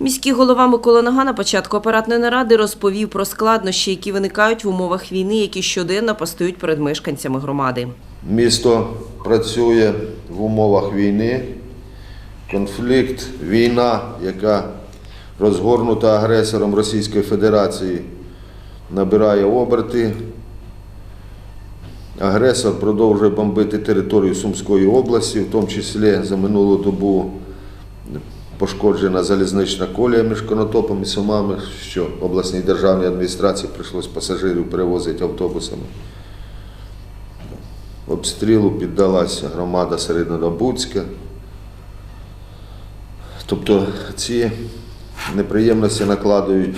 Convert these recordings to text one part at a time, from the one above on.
Міський голова Микола Нага на початку апаратної наради розповів про складнощі, які виникають в умовах війни, які щоденно постають перед мешканцями громади. Місто працює в умовах війни. Конфлікт, війна, яка розгорнута агресором Російської Федерації, набирає оберти. Агресор продовжує бомбити територію Сумської області, в тому числі за минулу добу пошкоджена залізнична колія між Конотопом і Сумами, що обласній державній адміністрації прийшлось пасажирів перевозити автобусами. Обстрілу піддалася громада Середнодобуцька. Тобто ці неприємності накладують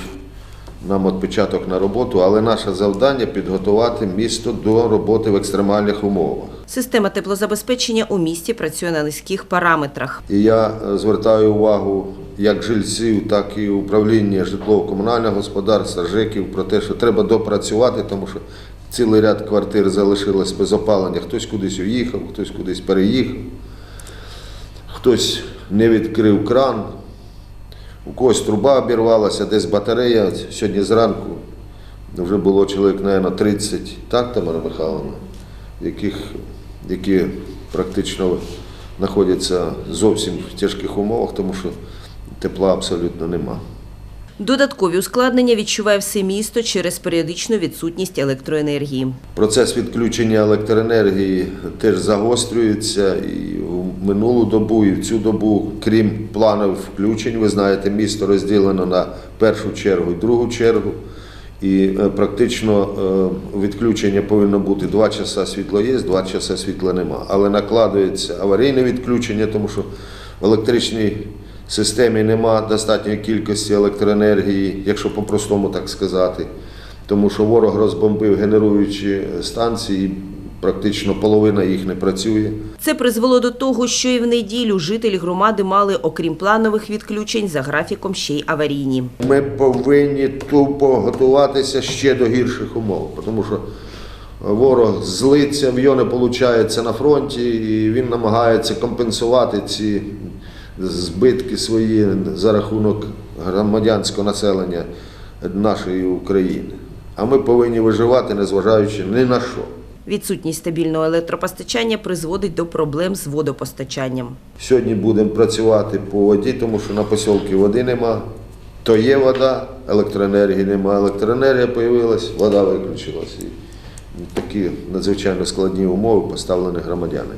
нам відпочаток на роботу, але наше завдання підготувати місто до роботи в екстремальних умовах. Система теплозабезпечення у місті працює на низьких параметрах. І я е, звертаю увагу як жильців, так і управління житлово-комунального господарства, ЖЕКів про те, що треба допрацювати, тому що цілий ряд квартир залишилось без опалення. Хтось кудись уїхав, хтось кудись переїхав, хтось не відкрив кран, у когось труба обірвалася, десь батарея. Сьогодні зранку вже було чоловік, мабуть, 30, так, Тамара Михайловна, яких, які практично знаходяться зовсім в тяжких умовах, тому що тепла абсолютно нема. Додаткові ускладнення відчуває все місто через періодичну відсутність електроенергії. Процес відключення електроенергії теж загострюється і минулу добу, і в цю добу, крім планових включень, ви знаєте, місто розділено на першу чергу і другу чергу. І е, практично е, відключення повинно бути 2 часа світло є, 2 часа світла нема. Але накладується аварійне відключення, тому що в електричній системі нема достатньої кількості електроенергії, якщо по-простому так сказати. Тому що ворог розбомбив генеруючі станції, практично половина їх не працює. Це призвело до того, що і в неділю жителі громади мали, окрім планових відключень, за графіком ще й аварійні. Ми повинні тупо готуватися ще до гірших умов, тому що ворог злиться, в його не виходить на фронті, і він намагається компенсувати ці збитки свої за рахунок громадянського населення нашої України. А ми повинні виживати, незважаючи ні на що. Відсутність стабільного електропостачання призводить до проблем з водопостачанням. Сьогодні будемо працювати по воді, тому що на посілки води нема. То є вода, електроенергії нема. Електроенергія з'явилась, вода виключилась. Такі надзвичайно складні умови поставлені громадяни.